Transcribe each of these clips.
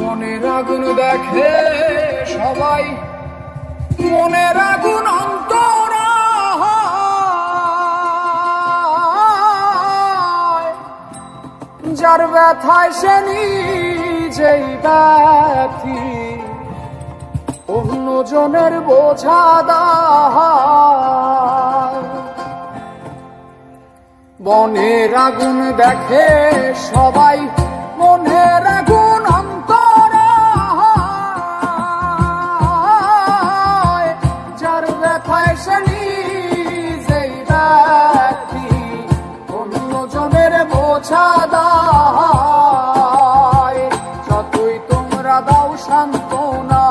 মনের আগুন দেখে সবাই। মনের আগুন অন্তর যার ব্যথায় সে নিজেই ব্যথি। অন্যজনের বোঝা বনের আগুন দেখে সবাই মনের অন্যজনের বোঝা দায়। যতই তোমরা দাও সান্ত্বনা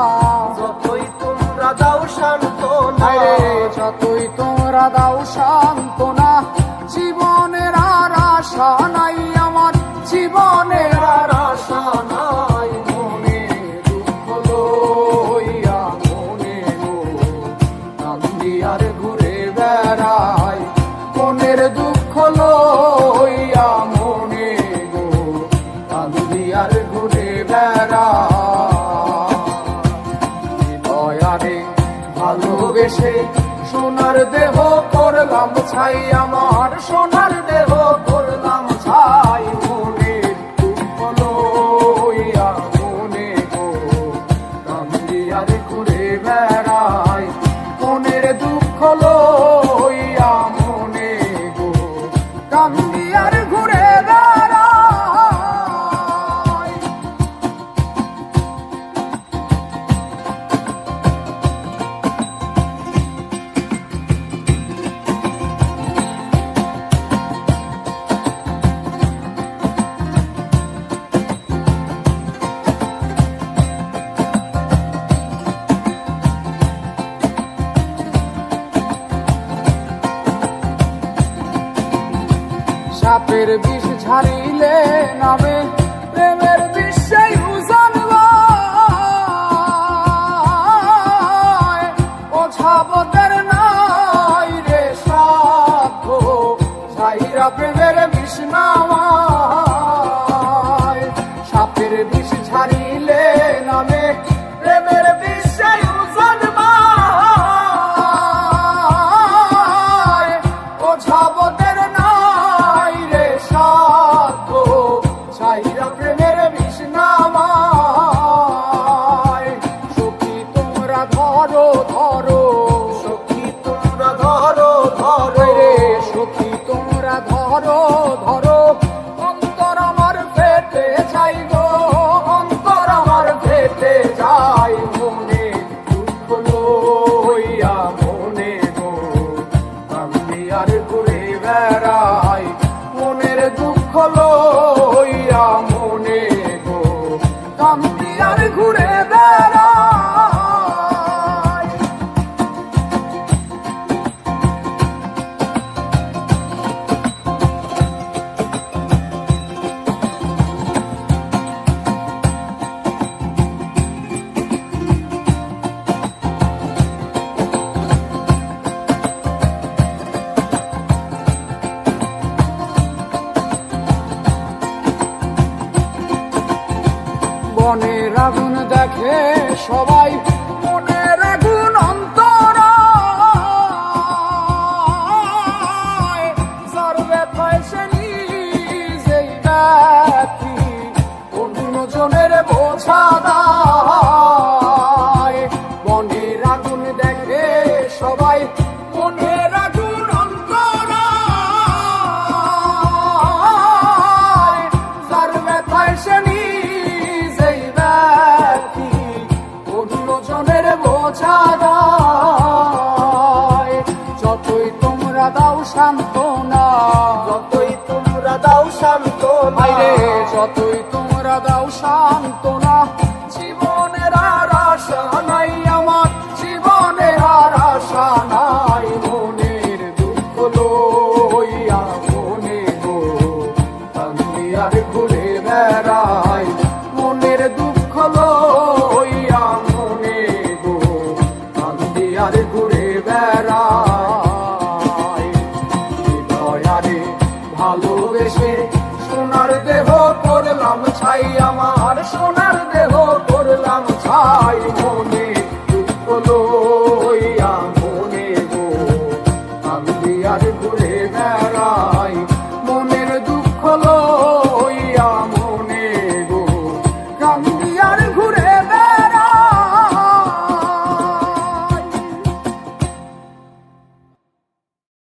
যতই তোমরা দাও শান্ত না যতই সোনার দেহ করলাম ছাই, আমার সোনার দেহ করলাম ছাই। মনে মনে গো কান্দি আর ঘুরে বেড়াই সাপের বিষ ঝাড়িলে নামে প্রেমের বিষয় ওঝাবতের নাই রে সাধ্য ছাইরা প্রেমের বিষ নামায়। দুঃখ দেখে সবাই মনের আগুন অন্তর সর্বে ব্যথি। অন্যজনের বোঝা দায়। তোমরা দাও সান্ত্বনা। যতই তোমরা দাও শান্তনা বাইরে যতই তোমরা দাও সান্ত্বনা। জীবনের আর আশা নাই আমার। জীবনের আর আশা নাই। মনের দুঃখ লইয়া মনে গো। আমি আর ঘুরে লইয়া